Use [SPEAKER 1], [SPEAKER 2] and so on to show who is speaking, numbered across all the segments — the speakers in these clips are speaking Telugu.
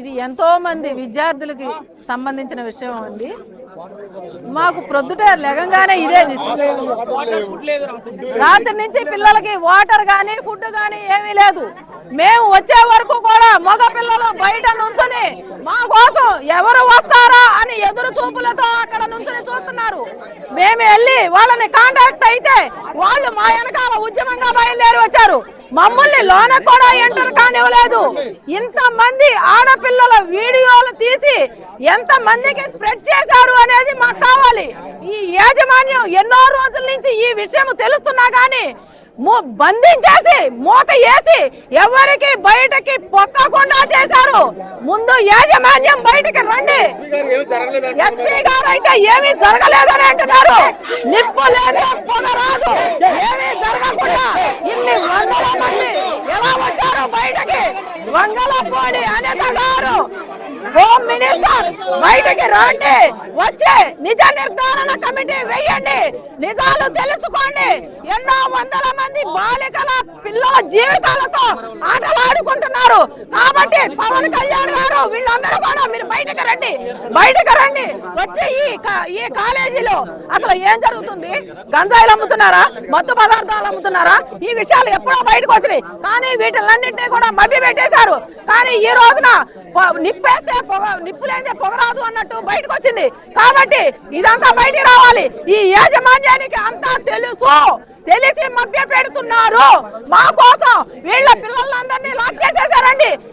[SPEAKER 1] ఇది ఎంతో మంది విద్యార్థులకి సంబంధించిన విషయం అండి. మాకు ప్రొద్దుట లెగంగానే ఇదే విషయం. రాత్రి నుంచి పిల్లలకి వాటర్ కానీ ఫుడ్ కానీ ఏమీ లేదు. మేము వచ్చే వరకు కూడా మగ పిల్లలు బయట నుంచుని మా కోసం ఎవరు వస్తారా అని ఎదురు చూపులతో అక్కడ నుంచుని చూస్తున్నారు. మేము వెళ్ళి వాళ్ళని కాంటాక్ట్ అయితే వాళ్ళు మా వెనకాల ఉద్యమంగా బయలుదేరి వచ్చారు. మమ్మల్ని లోన కూడా ఎంటర్ కానివ్వలేదు. ఇంత మంది ఆడపిల్లల వీడియోలు తీసి ఎంత మందికి స్ప్రెడ్ చేశారు అనేది మాకు కావాలి. ఈ యాజమాన్యం ఎన్నో రోజుల నుంచి ఈ విషయం తెలుస్తున్నా గానీ బంధించేసి మూత వేసి ఎవరికి బయటకి పొక్కకుండా చేశారు. ముందు యాజమాన్యం బయటకి రండి. ఎస్పీ గారు అయితే ఏమీ జరగలేదని అంటున్నారు. నిప్పు లేదు పొగ రాదు. ఏమీ జరగకుండా ఇన్ని వందల మంది ఎలా వచ్చారు బయటకి వంగలపూడి అనిత గారు. హోమ్ మినిస్టర్ బయటికి రండి వచ్చి నిజ నిర్ధారణ కమిటీ వేయండి. నిజాలు తెలుసుకోండి. ఎన్నో వందల మంది బాలికల పిల్లల జీవితాలతో ఆటలాడుకుంటున్నారు. కాబట్టి పవన్ కళ్యాణ్ గారు వీళ్ళందరూ కూడా మీరు బయటకు రండి. బయటకు రండి. వచ్చి ఈ ఈ కాలేజీలో అసలు ఏం జరుగుతుంది? గంజాయిలు అమ్ముతున్నారా? మత్తు పదార్థాలు అమ్ముతున్నారా? ఈ విషయాలు ఎప్పుడో బయటకు వచ్చినాయి. కానీ వీటిలన్నింటినీ కూడా మభ్య పెట్టేశారు. కానీ ఈ రోజున నిప్పేస్తే పొగ నిప్పు పొగరాదు అన్నట్టు బయటకు వచ్చింది. కాబట్టి ఇదంతా బయటికి రావాలి. ఈ యాజమాన్యానికి అంతా తెలుసు. తెలిసి మభ్య పెడుతున్నారు. మా కోసం వీళ్ళ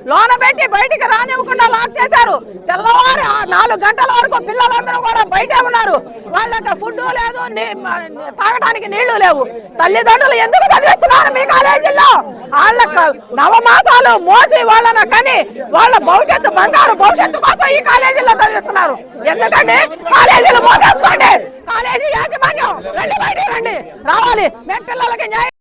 [SPEAKER 1] లోన పెట్టి బయటికి రానివ్వకుండా లాక్ చేశారు. తెల్లవారు నాలుగు గంటల వరకు పిల్లలందరూ కూడా బయటే ఉన్నారు. వాళ్ళకి ఫుడ్ లేదు తాగడానికి నీళ్ళు లేవు. తల్లిదండ్రులు ఎందుకు చదివిస్తున్నారు మీ కాలేజీల్లో? వాళ్ళ నవమాసాలు మోసి వాళ్ళన కని వాళ్ళ భవిష్యత్తు బంగారు భవిష్యత్తు కోసం ఈ కాలేజీలో చదివిస్తున్నారు. ఎందుకంటే కాలేజీలు మోసేసుకోండి. కాలేజీ యాజమాన్యం రండి బయట రండి. రావాలి. మేము పిల్లలకి న్యాయం